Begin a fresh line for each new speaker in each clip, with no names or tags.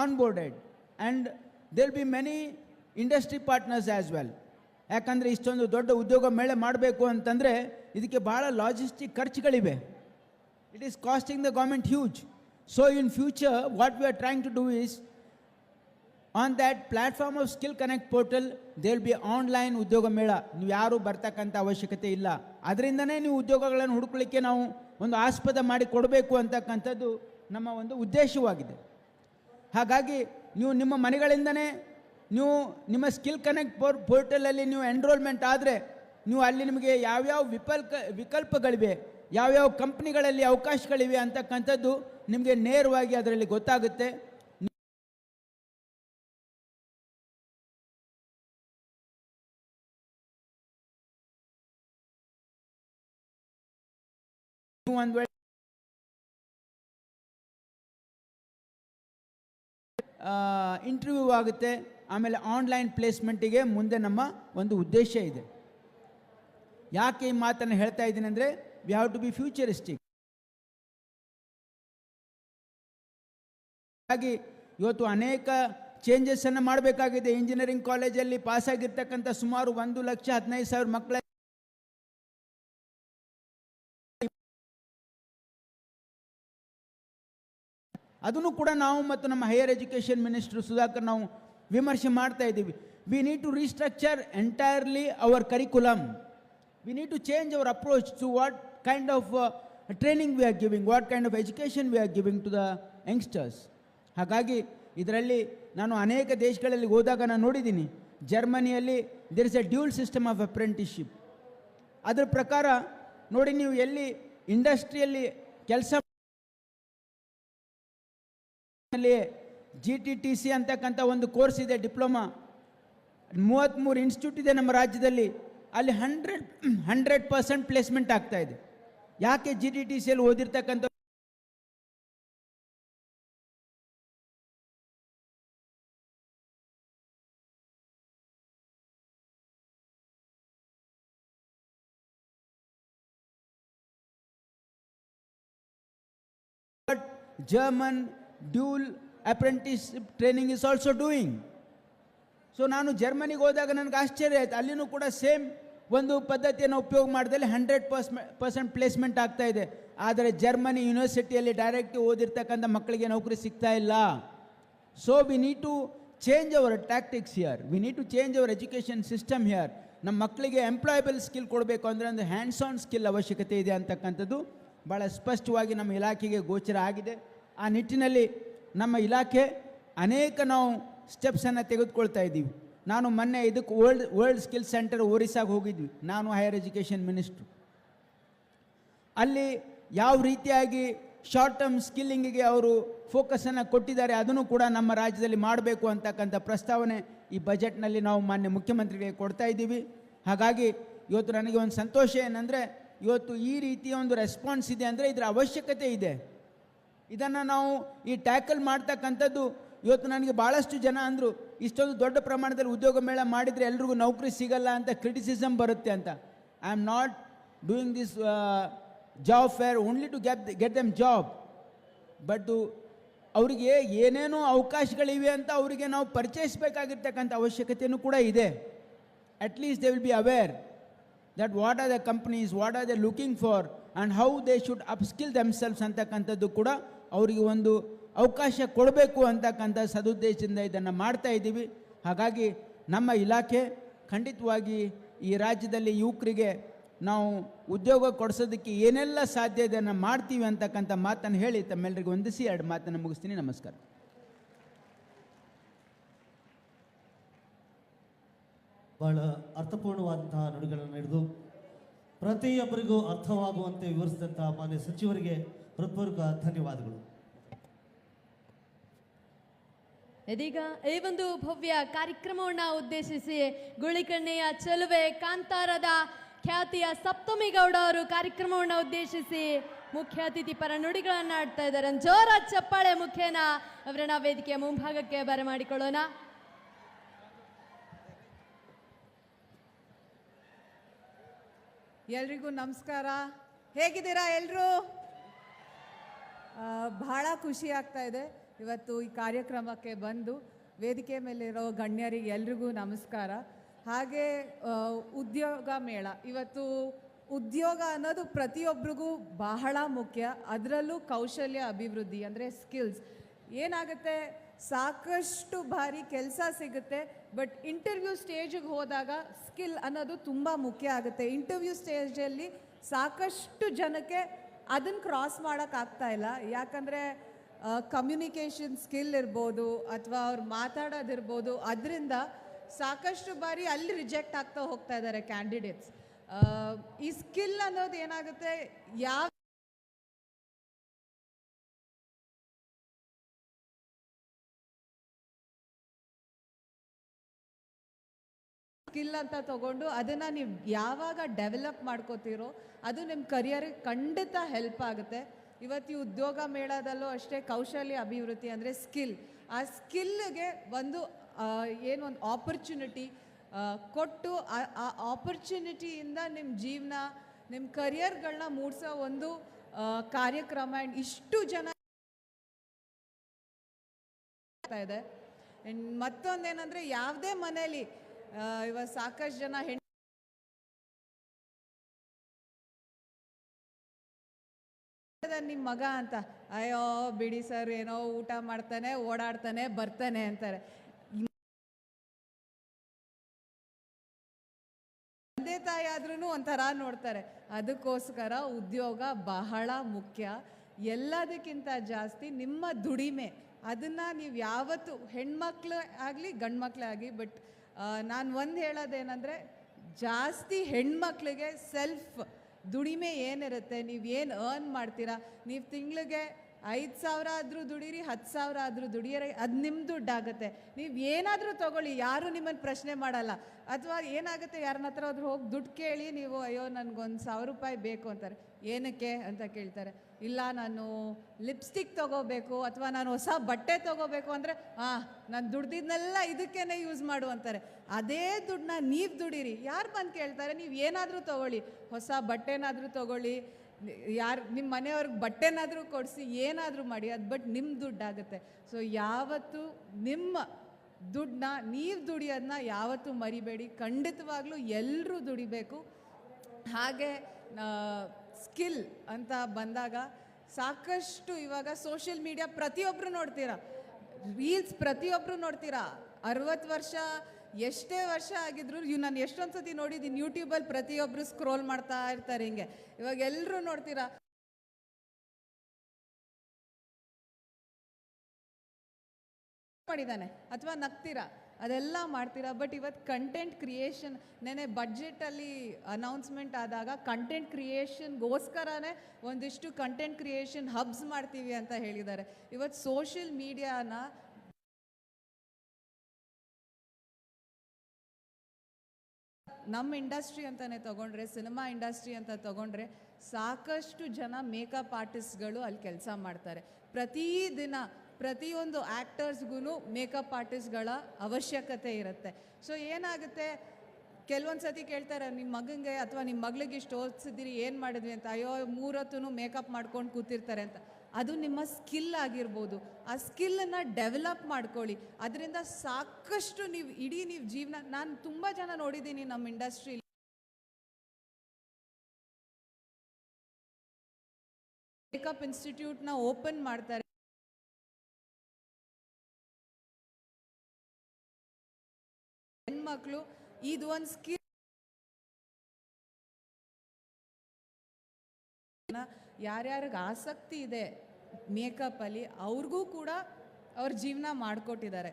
onboarded. And there'll be many industry partners as well ಯಾಕಂದರೆ ಇಷ್ಟೊಂದು ದೊಡ್ಡ ಉದ್ಯೋಗ ಮೇಳೆ ಮಾಡಬೇಕು ಅಂತಂದರೆ ಇದಕ್ಕೆ ಭಾಳ logistic ಖರ್ಚುಗಳಿವೆ. It is costing the government huge so in future what we are trying to do is on that platform of skill connect portal they will be online ಉದ್ಯೋಗ ಮೇಳ. ನೀವು ಯಾರೂ ಬರ್ತಕ್ಕಂಥ ಅವಶ್ಯಕತೆ ಇಲ್ಲ. ಅದರಿಂದನೇ ನೀವು ಉದ್ಯೋಗಗಳನ್ನು ಹುಡುಕಲಿಕ್ಕೆ ನಾವು ಒಂದು ಆಸ್ಪದ ಮಾಡಿ ಕೊಡಬೇಕು ಅಂತಕ್ಕಂಥದ್ದು ನಮ್ಮ ಒಂದು ಉದ್ದೇಶವಾಗಿದೆ. ಹಾಗಾಗಿ ನೀವು ನಿಮ್ಮ ಮನೆಗಳಿಂದನೇ ನೀವು ನಿಮ್ಮ ಸ್ಕಿಲ್ ಕನೆಕ್ಟ್ ಪೋರ್ ಪೋರ್ಟಲಲ್ಲಿ ನೀವು ಎನ್ರೋಲ್ಮೆಂಟ್ ಆದರೆ ನೀವು ಅಲ್ಲಿ ನಿಮಗೆ ಯಾವ್ಯಾವ ವಿಕಲ್ಪ ವಿಕಲ್ಪಗಳಿವೆ, ಯಾವ್ಯಾವ ಕಂಪ್ನಿಗಳಲ್ಲಿ ಅವಕಾಶಗಳಿವೆ ಅಂತಕ್ಕಂಥದ್ದು ನಿಮಗೆ ನೇರವಾಗಿ ಅದರಲ್ಲಿ ಗೊತ್ತಾಗುತ್ತೆ. ಒಂದು ವೇಳೆ ಇಂಟರ್ವ್ಯೂ ಆಗುತ್ತೆ. ಆಮೇಲೆ ಆನ್ಲೈನ್ ಪ್ಲೇಸ್ಮೆಂಟಿಗೆ ಮುಂದೆ ನಮ್ಮ ಒಂದು ಉದ್ದೇಶ ಇದೆ. ಯಾಕೆ ಈ ಮಾತನ್ನು ಹೇಳ್ತಾ ಇದ್ದೀನಿ ಅಂದರೆ we have to be futuristic ಹಾಗಾಗಿ ಇವತ್ತು ಅನೇಕ ಚೇಂಜಸ್ಸನ್ನು ಮಾಡಬೇಕಾಗಿದೆ. ಇಂಜಿನಿಯರಿಂಗ್ ಕಾಲೇಜಲ್ಲಿ ಪಾಸಾಗಿರ್ತಕ್ಕಂಥ ಸುಮಾರು ಒಂದು ಲಕ್ಷ ಹದಿನೈದು ಸಾವಿರ ಮಕ್ಕಳ ಅದನ್ನು ಕೂಡ ನಾವು ಮತ್ತು ನಮ್ಮ ಹೈಯರ್ ಎಜುಕೇಷನ್ ಮಿನಿಸ್ಟರ್ ಸುಧಾಕರ್ ನಾವು ವಿಮರ್ಶೆ ಮಾಡ್ತಾ ಇದ್ದೀವಿ. We need to restructure entirely our curriculum we need to change our approach to what kind of training we are giving what kind of education we are giving to the youngsters ಹಾಗಾಗಿ ಇದರಲ್ಲಿ ನಾನು ಅನೇಕ ದೇಶಗಳಲ್ಲಿ ಹೋದಾಗ ನಾನು ನೋಡಿದ್ದೀನಿ. ಜರ್ಮನಿಯಲ್ಲಿ there is a dual system of apprenticeship ಅದರ ಪ್ರಕಾರ ನೋಡಿ ನೀವು ಎಲ್ಲಿ ಇಂಡಸ್ಟ್ರಿಯಲ್ಲಿ ಕೆಲಸ ಜಿ ಟಿ ಟಿ ಸಿ ಅಂತಕ್ಕಂಥ ಒಂದು ಕೋರ್ಸ್ ಇದೆ, ಡಿಪ್ಲೊಮಾ. ಮೂವತ್ತ್ಮೂರು ಇನ್ಸ್ಟಿಟ್ಯೂಟ್ ಇದೆ ನಮ್ಮ ರಾಜ್ಯದಲ್ಲಿ. ಅಲ್ಲಿ ಹಂಡ್ರೆಡ್ ಹಂಡ್ರೆಡ್ ಪರ್ಸೆಂಟ್ ಪ್ಲೇಸ್ಮೆಂಟ್ ಆಗ್ತಾ ಇದೆ. ಯಾಕೆ ಜಿ ಟಿ ಟಿ ಸಿಯಲ್ಲಿ ಓದಿರ್ತಕ್ಕಂಥ what German apprenticeship training is also doing. So ನಾನು ಜರ್ಮನಿಗೆ ಹೋದಾಗ ನನಗೆ ಆಶ್ಚರ್ಯ ಆಯಿತು. ಅಲ್ಲಿನೂ ಕೂಡ ಸೇಮ್ ಒಂದು ಪದ್ಧತಿಯನ್ನು ಉಪಯೋಗ ಮಾಡಿದಲ್ಲಿ ಹಂಡ್ರೆಡ್ ಪರ್ಸೆಂಟ್ ಪ್ಲೇಸ್ಮೆಂಟ್ ಆಗ್ತಾ ಇದೆ. ಆದರೆ ಜರ್ಮನಿ ಯೂನಿವರ್ಸಿಟಿಯಲ್ಲಿ ಡೈರೆಕ್ಟ್ ಓದಿರ್ತಕ್ಕಂಥ ಮಕ್ಕಳಿಗೆ ನೌಕರಿ ಸಿಗ್ತಾ ಇಲ್ಲ. So we need to change our tactics here we need to change our education system here ನಮ್ಮ ಮಕ್ಕಳಿಗೆ ಎಂಪ್ಲಾಯಬಲ್ ಸ್ಕಿಲ್ ಕೊಡಬೇಕು ಅಂದರೆ ಒಂದು ಹ್ಯಾಂಡ್ಸ್ ಆನ್ ಸ್ಕಿಲ್ ಅವಶ್ಯಕತೆ ಇದೆ ಅಂತಕ್ಕಂಥದ್ದು ಭಾಳ ಸ್ಪಷ್ಟವಾಗಿ ನಮ್ಮ ಇಲಾಖೆಗೆ ಗೋಚರ ಆಗಿದೆ. ಆ ನಿಟ್ಟಿನಲ್ಲಿ ನಮ್ಮ ಇಲಾಖೆ ಅನೇಕ ನಾವು ಸ್ಟೆಪ್ಸನ್ನು ತೆಗೆದುಕೊಳ್ತಾ ಇದ್ದೀವಿ. ನಾನು ಮೊನ್ನೆ ಇದಕ್ಕೆ ವರ್ಲ್ಡ್ ವರ್ಲ್ಡ್ ಸ್ಕಿಲ್ ಸೆಂಟರ್ ಒರಿಸ್ಸಾಗೆ ಹೋಗಿದ್ವಿ. ನಾನು ಹೈಯರ್ ಎಜುಕೇಷನ್ ಮಿನಿಸ್ಟ್ರು ಅಲ್ಲಿ ಯಾವ ರೀತಿಯಾಗಿ ಶಾರ್ಟ್ ಟರ್ಮ್ ಸ್ಕಿಲ್ಲಿಂಗಿಗೆ ಅವರು ಫೋಕಸನ್ನು ಕೊಟ್ಟಿದ್ದಾರೆ ಅದನ್ನು ಕೂಡ ನಮ್ಮ ರಾಜ್ಯದಲ್ಲಿ ಮಾಡಬೇಕು ಅಂತಕ್ಕಂಥ ಪ್ರಸ್ತಾವನೆ ಈ ಬಜೆಟ್ನಲ್ಲಿ ನಾವು ಮಾನ್ಯ ಮುಖ್ಯಮಂತ್ರಿಗೆ ಕೊಡ್ತಾ ಇದ್ದೀವಿ. ಹಾಗಾಗಿ ಇವತ್ತು ನನಗೆ ಒಂದು ಸಂತೋಷ ಏನಂದರೆ ಇವತ್ತು ಈ ರೀತಿಯ ಒಂದು ರೆಸ್ಪಾನ್ಸ್ ಇದೆ ಅಂದರೆ ಇದರ ಅವಶ್ಯಕತೆ ಇದೆ. ಇದನ್ನು ನಾವು ಈ ಟ್ಯಾಕಲ್ ಮಾಡ್ತಕ್ಕಂಥದ್ದು, ಇವತ್ತು ನನಗೆ ಭಾಳಷ್ಟು ಜನ ಅಂದರು, ಇಷ್ಟೊಂದು ದೊಡ್ಡ ಪ್ರಮಾಣದಲ್ಲಿ ಉದ್ಯೋಗ ಮೇಳ ಮಾಡಿದರೆ ಎಲ್ರಿಗೂ ನೌಕರಿ ಸಿಗಲ್ಲ ಅಂತ ಕ್ರಿಟಿಸಿಸಮ್ ಬರುತ್ತೆ ಅಂತ. I am not doing this job for only to get get them job but ಅವರಿಗೆ ಏನೇನೋ ಅವಕಾಶಗಳಿವೆ ಅಂತ ಅವರಿಗೆ ನಾವು ಪರಿಚಯಿಸಬೇಕಾಗಿರ್ತಕ್ಕಂಥ ಅವಶ್ಯಕತೆಯೂ ಕೂಡ ಇದೆ. At least they will be aware that what are the companies what are the looking for and how they should upskill themselves ಅಂತಕ್ಕಂಥದ್ದು ಕೂಡ ಅವರಿಗೆ ಒಂದು ಅವಕಾಶ ಕೊಡಬೇಕು ಅಂತಕ್ಕಂಥ ಸದುದ್ದೇಶದಿಂದ ಇದನ್ನು ಮಾಡ್ತಾ ಇದ್ದೀವಿ. ಹಾಗಾಗಿ ನಮ್ಮ ಇಲಾಖೆ ಖಂಡಿತವಾಗಿ ಈ ರಾಜ್ಯದಲ್ಲಿ ಯುವಕರಿಗೆ ನಾವು ಉದ್ಯೋಗ ಕೊಡಿಸೋದಕ್ಕೆ ಏನೆಲ್ಲ ಸಾಧ್ಯ ಇದನ್ನು ಮಾಡ್ತೀವಿ ಅಂತಕ್ಕಂಥ ಮಾತನ್ನು ಹೇಳಿ ತಮ್ಮೆಲ್ಲರಿಗೂ ವಂದಿಸಿ ಎರಡು ಮಾತನ್ನು ಮುಗಿಸ್ತೀನಿ. ನಮಸ್ಕಾರ.
ಬಹಳ ಅರ್ಥಪೂರ್ಣವಾದಂತಹ ನುಡಿಗಳನ್ನು ಹಿಡಿದು ಪ್ರತಿಯೊಬ್ಬರಿಗೂ ಅರ್ಥವಾಗುವಂತೆ ವಿವರಿಸಿದಂತಹ ಮಾನ್ಯ ಸಚಿವರಿಗೆ ಹೃತ್ಪೂರ್ವಕ ಧನ್ಯವಾದಗಳು.
ಇದೀಗ ಈ ಒಂದು ಭವ್ಯ ಕಾರ್ಯಕ್ರಮವನ್ನ ಉದ್ದೇಶಿಸಿ ಗುಳಿಕಣ್ಣೆಯ ಚೆಲುವೆ ಕಾಂತಾರದ ಖ್ಯಾತಿಯ ಸಪ್ತಮಿ ಗೌಡ ಅವರು ಕಾರ್ಯಕ್ರಮವನ್ನ ಉದ್ದೇಶಿಸಿ ಮುಖ್ಯ ಅತಿಥಿ ಪರ ನುಡಿಗಳನ್ನ ಆಡ್ತಾ ಇದ್ದಾರೆ. ಜೋರ ಚಪ್ಪಾಳೆ ಮುಖೇನ ಅವರನ್ನ ವೇದಿಕೆಯ ಮುಂಭಾಗಕ್ಕೆ ಬರಮಾಡಿಕೊಳ್ಳೋಣ
ಎಲ್ರಿಗೂ ನಮಸ್ಕಾರ. ಹೇಗಿದ್ದೀರಾ ಎಲ್ಲರೂ ಬಹಳ ಖುಷಿ ಆಗ್ತಾ ಇದೆ. ಇವತ್ತು ಈ ಕಾರ್ಯಕ್ರಮಕ್ಕೆ ಬಂದು ವೇದಿಕೆ ಮೇಲಿರೋ ಗಣ್ಯರಿಗೆ ಎಲ್ರಿಗೂ ನಮಸ್ಕಾರ. ಹಾಗೆ ಉದ್ಯೋಗ ಮೇಳ. ಇವತ್ತು ಉದ್ಯೋಗ ಅನ್ನೋದು ಪ್ರತಿಯೊಬ್ಬರಿಗೂ ಬಹಳ ಮುಖ್ಯ. ಅದರಲ್ಲೂ ಕೌಶಲ್ಯ ಅಭಿವೃದ್ಧಿ ಅಂದರೆ ಸ್ಕಿಲ್ಸ್ ಏನಾಗುತ್ತೆ? ಸಾಕಷ್ಟು ಬಾರಿ ಕೆಲಸ ಸಿಗುತ್ತೆ ಬಟ್ ಇಂಟರ್ವ್ಯೂ ಸ್ಟೇಜಿಗೆ ಹೋದಾಗ ಸ್ಕಿಲ್ ಅನ್ನೋದು ತುಂಬ ಮುಖ್ಯ ಆಗುತ್ತೆ. ಇಂಟರ್ವ್ಯೂ ಸ್ಟೇಜಲ್ಲಿ ಸಾಕಷ್ಟು ಜನಕ್ಕೆ ಅದನ್ನು ಕ್ರಾಸ್ ಮಾಡೋಕ್ಕಾಗ್ತಾ ಇಲ್ಲ. ಯಾಕಂದರೆ ಕಮ್ಯುನಿಕೇಷನ್ ಸ್ಕಿಲ್ ಇರ್ಬೋದು ಅಥವಾ ಅವ್ರು ಮಾತಾಡೋದಿರ್ಬೋದು ಅದರಿಂದ ಸಾಕಷ್ಟು ಬಾರಿ ಅಲ್ಲಿ ರಿಜೆಕ್ಟ್ ಆಗ್ತಾ ಹೋಗ್ತಾ ಇದ್ದಾರೆ ಕ್ಯಾಂಡಿಡೇಟ್ಸ್ ಈ ಸ್ಕಿಲ್ ಅನ್ನೋದು ಏನಾಗುತ್ತೆ? ಯಾವ ಸ್ಕಿಲ್ ಅಂತ ತಗೊಂಡು ಅದನ್ನು ನೀವು ಯಾವಾಗ ಡೆವಲಪ್ ಮಾಡ್ಕೋತೀರೋ ಅದು ನಿಮ್ಮ ಕರಿಯರ್ಗೆ ಖಂಡಿತ ಹೆಲ್ಪ್ ಆಗುತ್ತೆ. ಇವತ್ತು ಉದ್ಯೋಗ ಮೇಳದಲ್ಲೂ ಅಷ್ಟೇ ಕೌಶಲ್ಯ ಅಭಿವೃದ್ಧಿ ಅಂದರೆ ಸ್ಕಿಲ್ ಆ ಸ್ಕಿಲ್ಗೆ ಒಂದು ಏನು ಒಂದು ಆಪರ್ಚುನಿಟಿ ಕೊಟ್ಟು ಆ- ಆಪರ್ಚುನಿಟಿಯಿಂದ ನಿಮ್ಮ ಜೀವನ ನಿಮ್ಮ ಕರಿಯರ್ಗಳನ್ನ ಮೂಡಿಸೋ ಒಂದು ಕಾರ್ಯಕ್ರಮ ಆ್ಯಂಡ್ ಇಷ್ಟು ಜನ ಇದೆ. ಮತ್ತೊಂದೇನೆಂದರೆ ಯಾವುದೇ ಮನೇಲಿ ಇವಾಗ ಸಾಕಷ್ಟು ಜನ ಹೆಣ್ಣು ನಿಮ್ಮ ಮಗ ಅಂತ, ಅಯ್ಯೋ ಬಿಡಿ ಸರ್, ಏನೋ ಊಟ ಮಾಡ್ತಾನೆ, ಓಡಾಡ್ತಾನೆ, ಬರ್ತಾನೆ ಅಂತಾರೆ. ತಂದೆ ತಾಯಿ ಆದ್ರೂ ಒಂಥರ ನೋಡ್ತಾರೆ. ಅದಕ್ಕೋಸ್ಕರ ಉದ್ಯೋಗ ಬಹಳ ಮುಖ್ಯ. ಎಲ್ಲದಕ್ಕಿಂತ ಜಾಸ್ತಿ ನಿಮ್ಮ ದುಡಿಮೆ. ಅದನ್ನು ನೀವು ಯಾವತ್ತು ಹೆಣ್ಮಕ್ಳು ಆಗಲಿ ಗಂಡ್ಮಕ್ಳೇ ಆಗಲಿ, ಬಟ್ ನಾನು ಒಂದು ಹೇಳೋದೇನೆಂದರೆ ಜಾಸ್ತಿ ಹೆಣ್ಮಕ್ಳಿಗೆ ಸೆಲ್ಫ್ ದುಡಿಮೆ ಏನಿರುತ್ತೆ ನೀವು ಏನು ಅರ್ನ್ ಮಾಡ್ತೀರಾ ನೀವು ತಿಂಗಳಿಗೆ ಐದು ಸಾವಿರ ಆದರೂ ದುಡೀರಿ ಹತ್ತು ಸಾವಿರ ಆದರೂ ದುಡಿಯರಿ, ಅದು ನಿಮ್ಮ ದುಡ್ಡಾಗುತ್ತೆ. ನೀವು ಏನಾದರೂ ತಗೊಳ್ಳಿ, ಯಾರೂ ನಿಮ್ಮನ್ನು ಪ್ರಶ್ನೆ ಮಾಡಲ್ಲ. ಅಥವಾ ಏನಾಗುತ್ತೆ ಯಾರನ್ನ ಹತ್ರ ಆದರೂ ಹೋಗಿ ದುಡ್ಡು ಕೇಳಿ, ನೀವು ಅಯ್ಯೋ, ನನಗೊಂದು ಸಾವಿರ ರೂಪಾಯಿ ಬೇಕು ಅಂತಾರೆ. ಏನಕ್ಕೆ ಅಂತ ಕೇಳ್ತಾರೆ. ಇಲ್ಲ, ನಾನು ಲಿಪ್ಸ್ಟಿಕ್ ತಗೋಬೇಕು, ಅಥವಾ ನಾನು ಹೊಸ ಬಟ್ಟೆ ತಗೋಬೇಕು ಅಂದರೆ ಹಾಂ ನಾನು ದುಡ್ದಿದ್ನೆಲ್ಲ ಇದಕ್ಕೇ ಯೂಸ್ ಮಾಡು ಅಂತಾರೆ. ಅದೇ ದುಡ್ಡನ್ನ ನೀವು ದುಡೀರಿ. ಯಾರು ಬಂದು ಕೇಳ್ತಾರೆ, ನೀವು ಏನಾದರೂ ತಗೊಳ್ಳಿ. ಹೊಸ ಬಟ್ಟೆನಾದರೂ ತಗೊಳ್ಳಿ ಯಾರು ನಿಮ್ಮ ಮನೆಯವ್ರಿಗೆ ಬಟ್ಟೆನಾದರೂ ಕೊಡಿಸಿ, ಏನಾದರೂ ಮಾಡಿ, ಅದು ಬಟ್ ನಿಮ್ಮ ದುಡ್ಡಾಗುತ್ತೆ. ಸೊ ಯಾವತ್ತು ನಿಮ್ಮ ದುಡ್ಡನ್ನ, ನೀವು ದುಡಿಯೋದನ್ನ ಯಾವತ್ತೂ ಮರಿಬೇಡಿ. ಖಂಡಿತವಾಗ್ಲೂ ಎಲ್ಲರೂ ದುಡಿಬೇಕು. ಹಾಗೆ ಸ್ಕಿಲ್ ಅಂತ ಬಂದಾಗ ಸಾಕಷ್ಟು ಇವಾಗ ಸೋಷಿಯಲ್ ಮೀಡಿಯಾ ಪ್ರತಿಯೊಬ್ಬರು ನೋಡ್ತೀರಾ. ರೀಲ್ಸ್ ಪ್ರತಿಯೊಬ್ಬರು ನೋಡ್ತೀರಾ. ಅರವತ್ತು ವರ್ಷ ಎಷ್ಟೇ ವರ್ಷ ಆಗಿದ್ರು ಇವ್ ನಾನು ಎಷ್ಟೊಂದು ಸತಿ ನೋಡಿದ್ದೀನಿ ಯೂಟ್ಯೂಬಲ್ಲಿ ಪ್ರತಿಯೊಬ್ಬರು ಸ್ಕ್ರೋಲ್ ಮಾಡ್ತಾ ಇರ್ತಾರೆ ಹಿಂಗೆ. ಇವಾಗ ಎಲ್ಲರೂ ನೋಡ್ತೀರಾ? ಮಾಡಿದ್ದಾನೆ ಅಥವಾ ನಗ್ತೀರಾ? ಅದೆಲ್ಲ ಮಾಡ್ತೀರಾ? ಬಟ್ ಇವತ್ತು ಕಂಟೆಂಟ್ ಕ್ರಿಯೇಷನ್ ನೆನೆ ಬಡ್ಜೆಟಲ್ಲಿ ಅನೌನ್ಸ್ಮೆಂಟ್ ಆದಾಗ ಕಂಟೆಂಟ್ ಕ್ರಿಯೇಷನ್ಗೋಸ್ಕರನೇ ಒಂದಿಷ್ಟು ಕಂಟೆಂಟ್ ಕ್ರಿಯೇಷನ್ ಹಬ್ಸ್ ಮಾಡ್ತೀವಿ ಅಂತ ಹೇಳಿದ್ದಾರೆ. ಇವತ್ತು ಸೋಷಿಯಲ್ ಮೀಡಿಯಾನ ನಮ್ಮ ಇಂಡಸ್ಟ್ರಿ ಅಂತಲೇ ತಗೊಂಡ್ರೆ, ಸಿನಿಮಾ ಇಂಡಸ್ಟ್ರಿ ಅಂತ ತಗೊಂಡ್ರೆ ಸಾಕಷ್ಟು ಜನ ಮೇಕಪ್ ಆರ್ಟಿಸ್ಟ್ಗಳು ಅಲ್ಲಿ ಕೆಲಸ ಮಾಡ್ತಾರೆ. ಪ್ರತಿದಿನ ಪ್ರತಿಯೊಂದು ಆ್ಯಕ್ಟರ್ಸ್ಗೂ ಮೇಕಪ್ ಆರ್ಟಿಸ್ಟ್ಗಳ ಅವಶ್ಯಕತೆ ಇರುತ್ತೆ. ಸೊ ಏನಾಗುತ್ತೆ? ಕೆಲವೊಂದು ಸತಿ ಕೇಳ್ತಾರೆ ನಿಮ್ಮ ಮಗನಿಗೆ ಅಥವಾ ನಿಮ್ಮ ಮಗಳಿಗೆ ಇಷ್ಟು ಓದಿಸಿದ್ದೀರಿ, ಏನು ಮಾಡಿದ್ವಿ ಅಂತ, ಅಯ್ಯೋ ಮೂರೊತ್ತೂ ಮೇಕಪ್ ಮಾಡ್ಕೊಂಡು ಕೂತಿರ್ತಾರೆ ಅಂತ. ಅದು ನಿಮ್ಮ ಸ್ಕಿಲ್ ಆಗಿರ್ಬೋದು. ಆ ಸ್ಕಿಲ್ಲನ್ನು ಡೆವಲಪ್ ಮಾಡ್ಕೊಳ್ಳಿ. ಅದರಿಂದ ಸಾಕಷ್ಟು ನೀವು ಇಡೀ ನೀವು ಜೀವನ, ನಾನು ತುಂಬ ಜನ ನೋಡಿದ್ದೀನಿ ನಮ್ಮ ಇಂಡಸ್ಟ್ರಿ ಮೇಕಪ್ ಇನ್ಸ್ಟಿಟ್ಯೂಟ್ನ ಓಪನ್ ಮಾಡ್ತಾರೆ. ಹೆಣ್ಮಕ್ಳು, ಇದು ಒಂದು ಸ್ಕಿಲ್. ಯಾರ್ಯಾರಿಗೆ ಆಸಕ್ತಿ ಇದೆ ಮೇಕಪ್ಪಲ್ಲಿ ಅವ್ರಿಗೂ ಕೂಡ ಅವ್ರ ಜೀವನ ಮಾಡಿಕೊಟ್ಟಿದ್ದಾರೆ.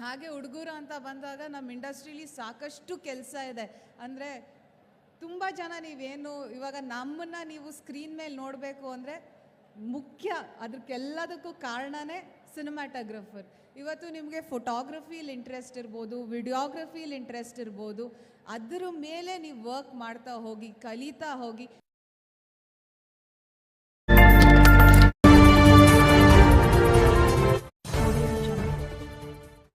ಹಾಗೆ ಹುಡುಗರು ಅಂತ ಬಂದಾಗ ನಮ್ಮ ಇಂಡಸ್ಟ್ರೀಲಿ ಸಾಕಷ್ಟು ಕೆಲಸ ಇದೆ. ಅಂದರೆ ತುಂಬ ಜನ ನೀವೇನು ಇವಾಗ ನಮ್ಮನ್ನು ನೀವು ಸ್ಕ್ರೀನ್ ಮೇಲೆ ನೋಡಬೇಕು ಅಂದರೆ ಮುಖ್ಯ. ಅದಕ್ಕೆಲ್ಲದಕ್ಕೂ ಕಾರಣನೇ ಸಿನಿಮಾಟೋಗ್ರಫರ್ ಇವತ್ತು ನಿಮಗೆ ಫೋಟೋಗ್ರಫಿಲಿ ಇಂಟ್ರೆಸ್ಟ್ ಇರ್ಬೋದು ವಿಡಿಯೋಗ್ರಫಿಲಿ ಇಂಟ್ರೆಸ್ಟ್ ಇರ್ಬೋದು. ಅದ್ರ ಮೇಲೆ ನೀವು ವರ್ಕ್ ಮಾಡ್ತಾ ಹೋಗಿ, ಕಲಿತಾ ಹೋಗಿ